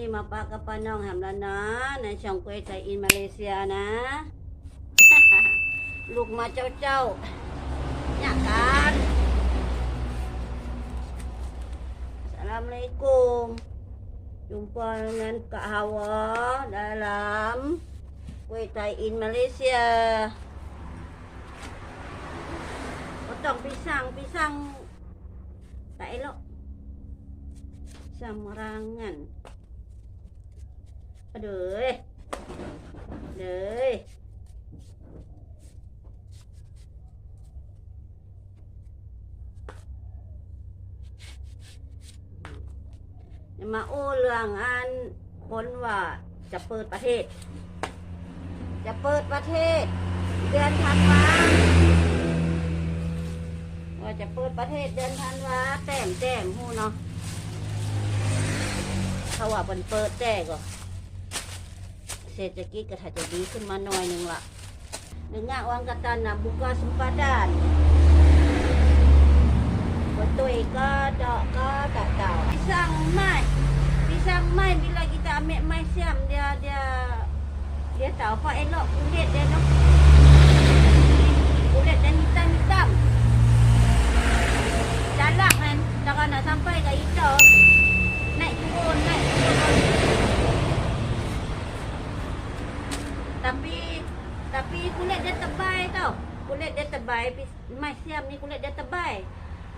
นี้มาปะกับป้าน้องแฮมแล้วนะ ในช่องกวยใจอินมาเลเซียนะ ลูกมาเจ้าเจ้าอยากกันAssalamualaikum Jumpa dengan Kak Hawa dalam Kuih Thai in Malaysia Potong pisang, pisang Tak elok Pisang merangan Aduh eh Aduh eh Yang มาโอ้เรื่องอันคนว่าจะเปิดประเทศ จะเปิดประเทศ เดือนธันวาว่าจะเปิดประเทศเดือนธันวาแต้มแต้มหูเนาะเขาว่าเป็นเปิดแต่ก็ เศรษฐกิจก็ถ้าจะดีขึ้นมาหน่อยหนึ่งละdengan orang kata nak buka sempadan betul ke tak ke tak tahu pisang mai pisang mai bila kita ambil mai siam dia dia dia tahu apa elok kulit dia tu kulit dan hitam hitam jalak kan kalau nak sampai ke hitam tau kulit dia tebal mai siam ni kulit dia tebal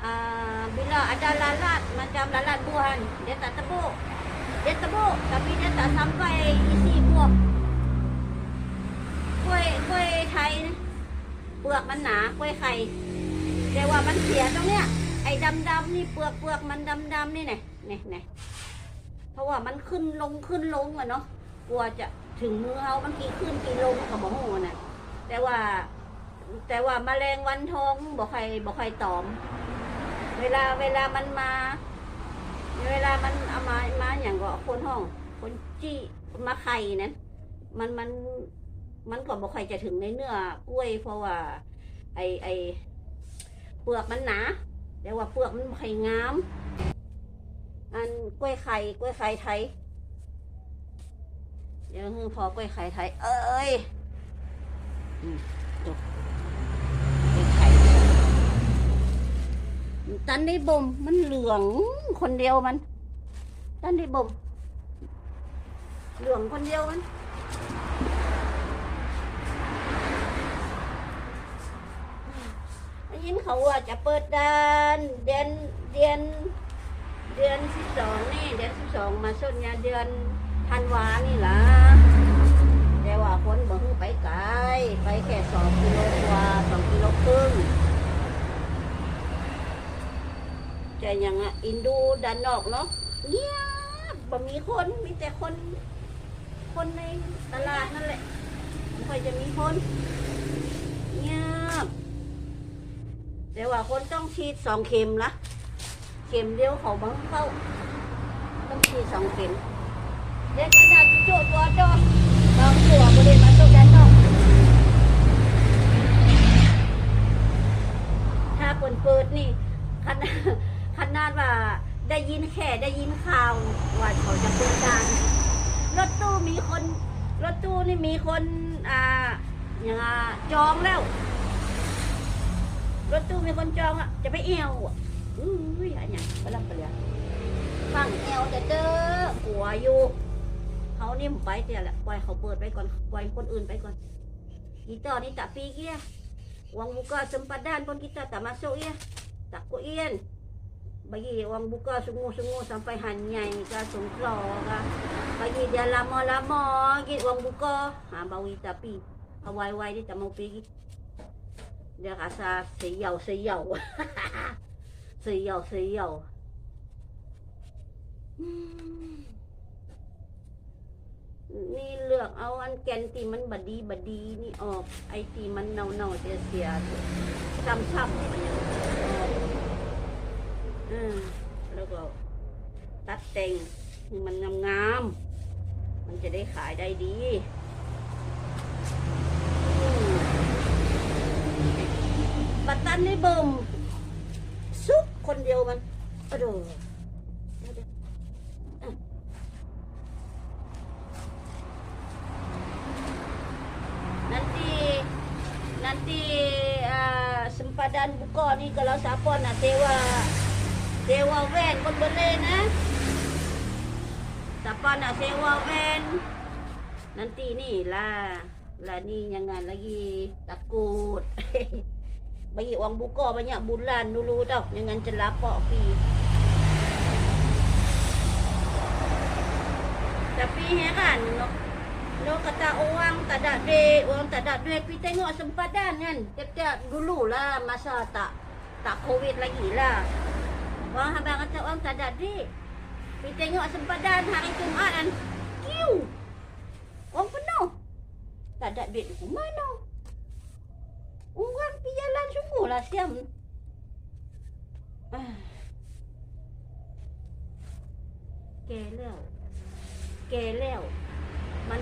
Ah, bila ada lalat macam lalat buahan dia tak tebuk dia tebuk tapi dia tak sampai isi buah kuih kuih ไทยนะเปลือกมันหนากล้วยไข่แต่ว่ามันเสียตรงเนี้ย ไอ้ดำดำๆนี่เปลือกเปลือกมันดำดำๆนี่ไงเนี่ยเนี่ยเพราะว่ามันขึ้นลงขึ้นลงอะเนาะกลัวจะถึงมือเอามันกี่ขึ้นกี่ลงก็บอกโหน่ะแต่ว่า แต่ว่าแมลงวันทองบอกใครบอกใครตอม เวลาเวลามันมา เวลามันเอามามาอย่างก็คนห้อง คนจี้มาไข่นั้นมันมันมันก็บอกใครจะถึงในเนื้อกล้วย เพราะว่า ไอไอเปลือกมันหนาแต่ว่าเปลือกมันไข่งาม อันกล้วยไข่กล้วยไข่ไทยเดี๋ยวพอกล้วยไข่ไทย เอ้ยอืมจบกล้วยไข่ ตันได้บ่มมันเหลืองคนเดียวมัน ตันได้บ่มเหลืองคนเดียวมันได้ยินเขาว่าจะเปิดดานเดือนเดือนเดือนสิบสองนี่เดือนสิบสองมาส้นยาเดือนธันวานี่ล่ะแต่ว่าคนบ่ฮือไปไกลไปแค่สองกิโลกว่าสองกิโลครึ่ง จะย่างอะอินดูด้านนอกเนาะเงียบบ่มีคนมีแต่คน คนในตลาดนั่นแหละไม่ค่อยจะมีคนเงียบแต่ว่าคนต้องฉีดสองเข็มละเข็มเดียวเขาบังเข้า ต้องฉีดสองเข็มเด็กขนาดโจทย์ตัวโจทย์บางตัวบริเวณมาตกด้านนอกถ้าเปิดเปิดนี่ขนาด ขนาดว่าได้ยินแค่ได้ยินข่าวว่าเขาจะเปิดด่านรถตู้มีคนรถตู้นี่มีคนอ่าอย่างจองแล้ว รถตู้มีคนจองอะจะไปเอวอะอุ้ยอะไรเนี่ยไปรับไปเลยฟังเอวจะเจอหัวอยู่เขานี่มไปเตียแหละปล่อยเขาเปิดไปก่อนปล่อยคนอื่นไปก่อน kita ni tak pergi ya Orang buka sempadan pun kita tak masuk ya. Takut Ian. Bagi orang buka sungguh-sungguh sampai hanyai ke sungkla ke. Bagi dia lama-lama git orang buka. Ha, baru kita pergi. Awal-awal dia tak mau pergi. Dia rasa seyau-seyau. seyau-seyau. Hmm. นี่เลือกเอาอันแกนที่มันบดีบดีนี่ออก ไอ้ที่มันเน่าเน่าเสียเสียๆช้ำๆมันยัง แล้วก็ตัดแต่งมันงามๆ มันจะได้ขายได้ดีปัตตันนี่เบิ่มซุกคนเดียวมันอดูนั่นที่นั่นที่ sempadan buka ni kalau siapa nak sewa sewa van pun boleh nah. Siapa nak sewa van nanti ni lah lah ni jangan lagi takut. Bagi orang buka banyak bulan dulu tau. Jangan celapak pi. Tapi heran no. No kata orang tak ada duit, orang tak ada duit. Pergi tengok sempadan kan. Tiap-tiap dulu lah masa tak tak covid lagi lah. Orang abang kata orang tak ada duit. Pergi tengok sempadan hari Jumaat kan. Kiu. Orang penuh. Tak ada duit di mana. Orang pergi jalan semua lah siam. Ah. Keleo. Keleo. มัน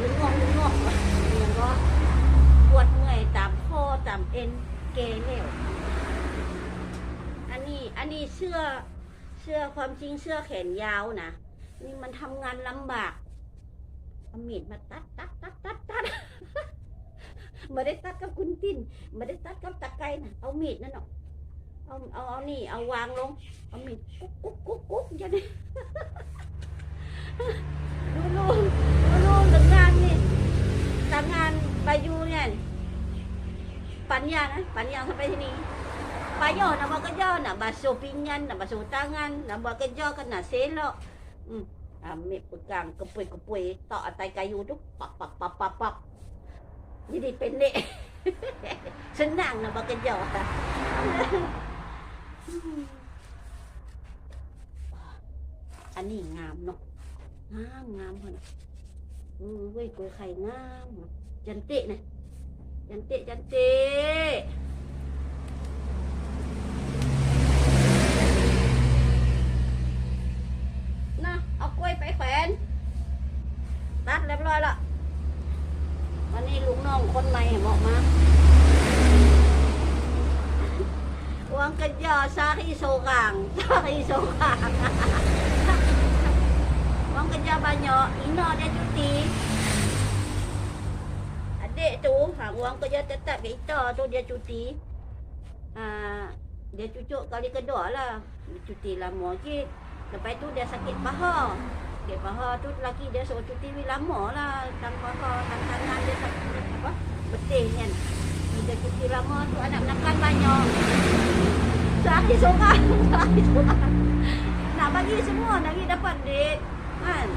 ลึงงงลึงงงมันก็ นเกเร็วอันนี้อันนี้เสื้อเสื้อความจริงเสื้อแขนยาวนะนี่มันทำงานลำบากเอามีดมาตัดตัดตัดตัดตัดม่ได้ตัดกับคุณตินม่ได้ตัดกับตะไคร้นะเอามีดนั่นเนาะเอาเอาเอานี่เอาวางลง เอามีดกุ๊กกุ๊กกุ๊กกุ๊กจะได้ dulu dulu dengan ni tangan baju ni kan panjang eh panjang sampai sini payah nak buat kerja nak basuh payo, nabakayo, nabaso pinggan, nak basuh tangan nak buat kerja kan nak selok hmm. ambil pegang kepui-kepui tak atas kayu tu pak pak pak pak pak jadi pendek senang nak buat kerja Hmm. อันนี้งามเนาะงามงามคนเออเว้ยกล้วยไข่งาม จันเตะนะจันเตะจันเตะเอากล้วยไปแขวนตัดเรียบร้อยละวันนี้ลุงน้องคนใหม่เหมาะมาวังกันยอซาฮิโซกังซาฮิโซกังวังกันยอบานยออีนอเด้จุตีอันเดจูหางวังกันยอแต่แต่ไปต่อตัวเดียจุตีอ่าเดี๋ยวจุจุ kali kedua lah cuti lama sikit lepas tu dia sakit paha Sakit paha tu lelaki dia suruh cuti lebih lama lah. Tang paha, tang tangan dia sakit apa? Beting kan. Dia cuti lama tu anak menekan banyak. Sehari seorang. Sehari seorang. Nak bagi semua, nak bagi dapat duit. Kan?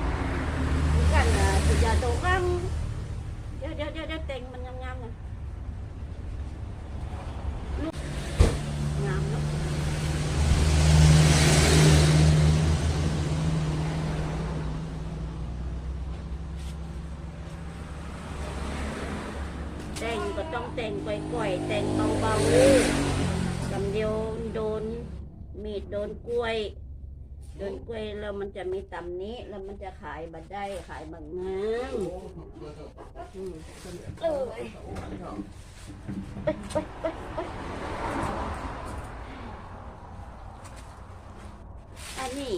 Bukan lah sejatuh orang. Dia, dia, dia, dia teng mengam-ngam lah. Lu. Ngam lah. แต่งก็ต้องแต่งก่อยๆแต่งเบาๆกำเดียวโดนมีดโดนกล้วย โดนกล้วยแล้วมันจะมีตำนี้แล้วมันจะขายบัดได้ขายบางงามอืมเอ้ยเออยเอ้ยเอ้ยอันนี้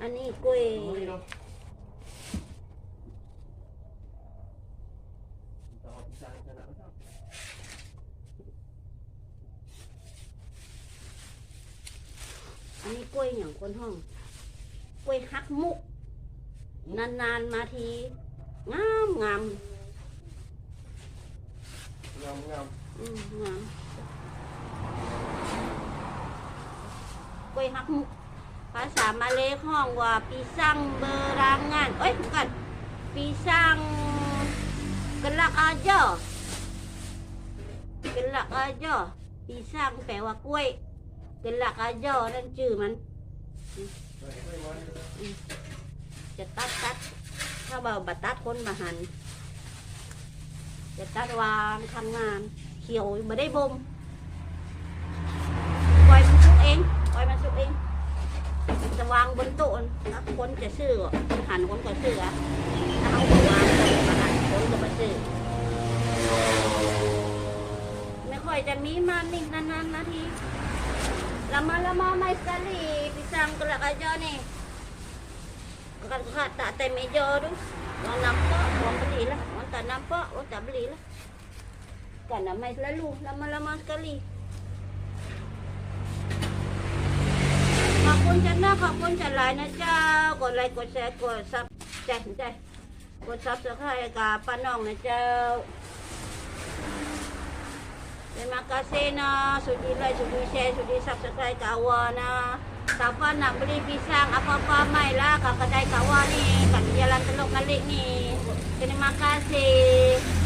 อันนี้กล้วย อันนี้กล้วยอย่างคนห้อง กล้วยฮักมุก นานๆมาที งามงามงามงามอืมงามกล้วยฮักมุก ภาษามาเลยห้องว่า ปีซังเบอรางงาน เอ้ย bukan ปีซังกลักอาเจอกลักอาเจอปีซังแปลว่ากล้วย กลักอาเจอนั่นชื่อมันจะตัดตัดถ้าเบาบัดตัดคนมาหันจะตัดวางทำงาน เขียวม่ได้บ่มปล่อยมันสุกเองปล่อยมันสุกเองมันจะวางบนโต๊ะนะคนจะซื้อหันคนก็ซื้ออะถ้าเอาไปวางคนมาหันคนก็มาซื้อไม่ค่อยจะมีมันนี่นานๆนาที Lama-lama mai sekali pisang kelak aja ni. Kakak tak atas meja tu. Orang nampak, orang belilah. Orang tak nampak, orang tak belilah. karena mais lalu lama-lama sekali ขอบคุณจันนะขอบคุณจันหลายนะเ Terima kasih na sudi like, sudi share, sudi subscribe kat awak na. Siapa nak beli pisang apa-apa mai lah kat kedai kat awak ni, kat jalan Teluk Malik ni. Terima kasih.